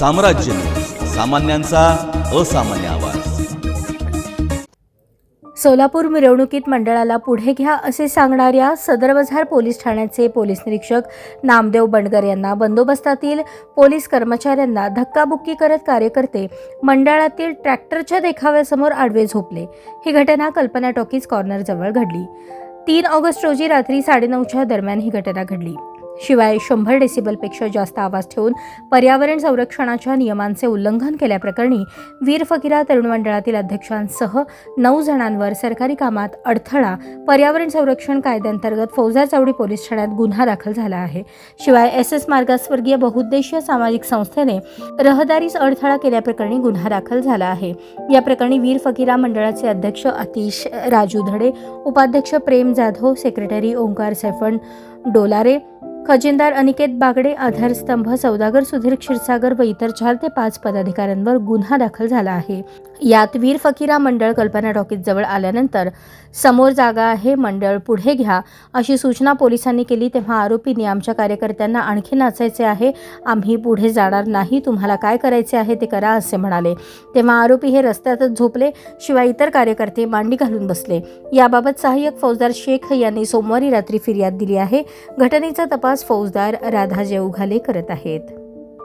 साम्राज्य. सामान्यांचा असामान्य आवाज. सोलापूर मिरवणुकीत मंडळाला पुढे घ्या असे सांगणाऱ्या सदरबझार पोलीस ठाण्याचे पोलीस निरीक्षक नामदेव बंडगर यांना बंदोबस्तातील पोलीस कर्मचाऱ्यांना धक्काबुक्की करत कार्यकर्ते मंडळातील ट्रॅक्टरच्या देखाव्यासमोर आडवे झोपले. ही घटना कल्पना टॉकीज कॉर्नरजवळ घडली. तीन ऑगस्ट रोजी रात्री साडेनऊच्या दरम्यान ही घटना घडली. शिवाय शंभर डेसिबलपेक्षा जास्त आवाज ठेवून पर्यावरण संरक्षणाच्या नियमांचे उल्लंघन केल्याप्रकरणी वीर फकीरा तरुण मंडळातील अध्यक्षांसह नऊ जणांवर सरकारी कामात अडथळा पर्यावरण संरक्षण कायद्यांतर्गत फौजदार चावडी पोलीस ठाण्यात गुन्हा दाखल झाला आहे. शिवाय एस एस मार्गास्वर्गीय बहुउद्देशीय सामाजिक संस्थेने रहदारीस अडथळा केल्याप्रकरणी गुन्हा दाखल झाला आहे. या प्रकरणी वीर फकीरा मंडळाचे अध्यक्ष अतिश राजू धडे उपाध्यक्ष प्रेम जाधव सेक्रेटरी ओंकार सैफण डोलारे खजिनदार अनिकेत बागडे आधारस्तंभ सौदागर सुधीर क्षीरसागर व इतर चार ते पाच पदाधिकाऱ्यांवर गुन्हा दाखल झाला आहे. यात वीर फकीरा मंडळ कल्पना टॉकीज जवळ आल्यानंतर समोर जागा आहे मंडळ पुढे घ्या अशी सूचना पोलिसांनी केली तेव्हा आरोपींनी आमच्या कार्यकर्त्यांना आणखी नाचायचे आहे आम्ही पुढे जाणार नाही तुम्हाला काय करायचे आहे ते करा असे म्हणाले. तेव्हा आरोपी हे रस्त्यातच झोपले शिवाय इतर कार्यकर्ते मांडी घालून बसले. याबाबत सहाय्यक फौजदार शेख यांनी सोमवारी रात्री फिर्याद दिली आहे. घटनेचा तपास फौजदार राधा उघाले करत आहेत.